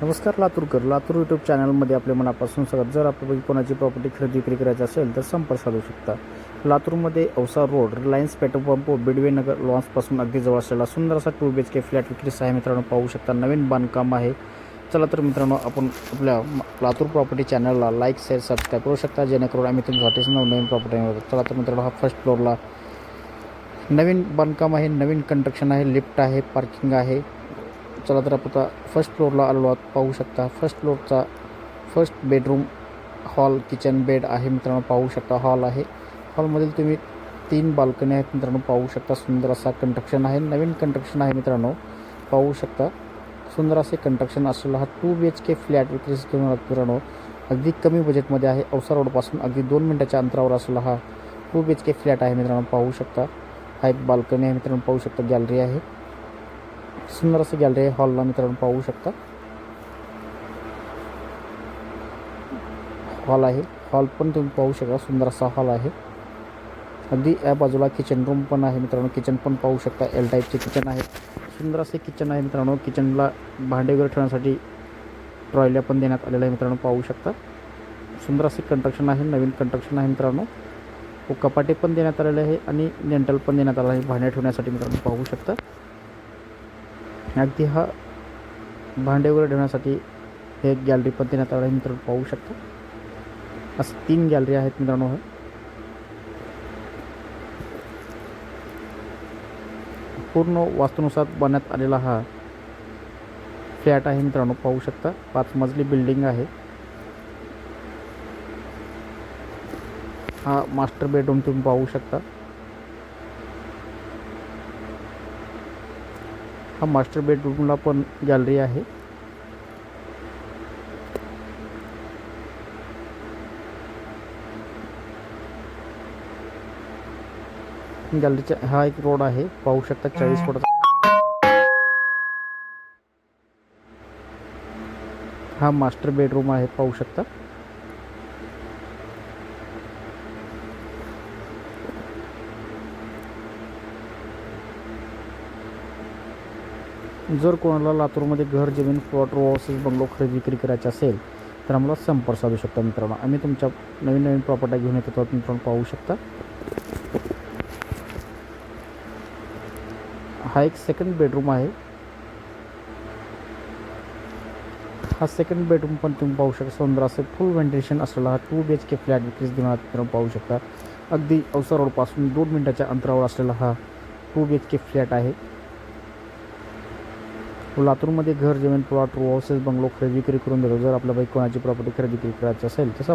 नमस्कार लातूरकर. लातूर यूट्यूब चॅनलमध्ये आपल्या मनापासून सगळं जर आपल्यापैकी कोणाची प्रॉपर्टी खरेदी विक्री करायची असेल तर संपर्क साधू शकता. लातूरमध्ये Ausa road Reliance petrol pump Bidwe Nagar लॉन्सपासून अगदी जवळ असलेला सुंदर असा two B H K flat विक्रीस आहे मित्रांनो पाहू शकता. नवीन बांधकाम आहे. चला तर मित्रांनो आपण आपल्या लातूर प्रॉपर्टी चॅनलला लाईक शेअर सबस्क्राईब करू शकता. जेणेकरून आम्ही तुमच्यासाठी नवनवीन प्रॉपर्टी मिळतो चला तर मित्रांनो हा फर्स्ट फ्लोअरला नवीन बांधकाम आहे. नवीन कंस्ट्रक्शन आहे. लिफ्ट आहे. पार्किंग आहे. चला तर आपण आता फर्स्ट फ्लोअरला आलो आहोत. पाहू शकता first फ्लोअरचा first bedroom hall kitchen bed आहे मित्रांनो. पाहू शकता हॉल आहे. हॉलमधील तुम्ही तीन बाल्कनी आहेत मित्रांनो. पाहू शकता सुंदर असा कंस्ट्रक्शन आहे. नवीन कंस्ट्रक्शन आहे मित्रांनो. पाहू शकता सुंदर असे कंस्ट्रक्शन असलेला हा two B H K flat विक्रीस घेऊन मित्रांनो. अगदी कमी बजेटमध्ये आहे. औसा रोडपासून अगदी दोन मिनटाच्या अंतरावर असलेला हा two B H K flat आहे मित्रांनो. पाहू शकता हा एक बाल्कनी आहे मित्रांनो. पाहू शकता गॅलरी आहे. सुंदर असं गॅलरी आहे हॉलला मित्रांनो पाहू शकता. हॉल आहे. हॉल पण तुम्ही पाहू शकता सुंदर असा हॉल आहे. अगदी या बाजूला किचन रूम पण आहे मित्रांनो. किचन पण पाहू शकता एल टाईपचे किचन आहे. सुंदर असे किचन आहे मित्रांनो. किचनला भांडे वगैरे ठेवण्यासाठी ट्रॉयल्या पण देण्यात आलेल्या आहे मित्रांनो पाहू शकता. सुंदर असे कंस्ट्रक्शन आहे नवीन कंस्ट्रक्शन आहे मित्रांनो. कपाटे पण देण्यात आलेले आहे आणि डेंटल पण देण्यात आलं आहे. भांडे ठेवण्यासाठी मित्रांनो पाहू शकता. अगदी हा भांडे वगैरे ठेवण्यासाठी हे एक गॅलरी पण देण्यात आलं आहे मित्रांनो पाहू शकता. असं तीन गॅलरी आहेत मित्रांनो हे. पूर्ण वास्तुनुसार बनण्यात आलेला हा फ्लॅट आहे मित्रांनो पाहू शकता. पाच मजली बिल्डिंग आहे. हा मास्टर बेडरूम तुम्ही पाहू शकता. हा मास्टर बेडरूमला पण गॅलरी आहे. गॅलरीचा हा एक रोड आहे. पाहू शकता चाळीस फुटाचा. हा मास्टर बेडरूम आहे पाहू शकता. जर कोणाला लातूरमध्ये घर जमीन प्लॉट रो हाऊसेस बंगलो खरेदी विक्री करायचे असेल तर आम्हाला संपर्क साधू शकता मित्रांनो. आम्ही तुमच्या नवीन नवीन प्रॉपर्टी घेऊन येतो तर मित्रांनो पाहू शकता. हा एक सेकंड बेडरूम आहे. हा सेकंड बेडरूम पण तुम्ही पाहू शकता. सुंदर असं फुल व्हेंटिलेशन असलेला हा two B H K flat विक्रीस घेऊन मित्रांनो पाहू शकता. अगदी अवसर रोडपासून दोन मिनटाच्या अंतरावर असलेला हा two B H K flat आहे. लातूरमध्ये घर जमीन प्लॉट हाऊसेस बंगलो खरेदी विक्री करून देतो जर आपल्यापैकी कोणाची प्रॉपर्टी खरेदी विक्री करायची असेल तसं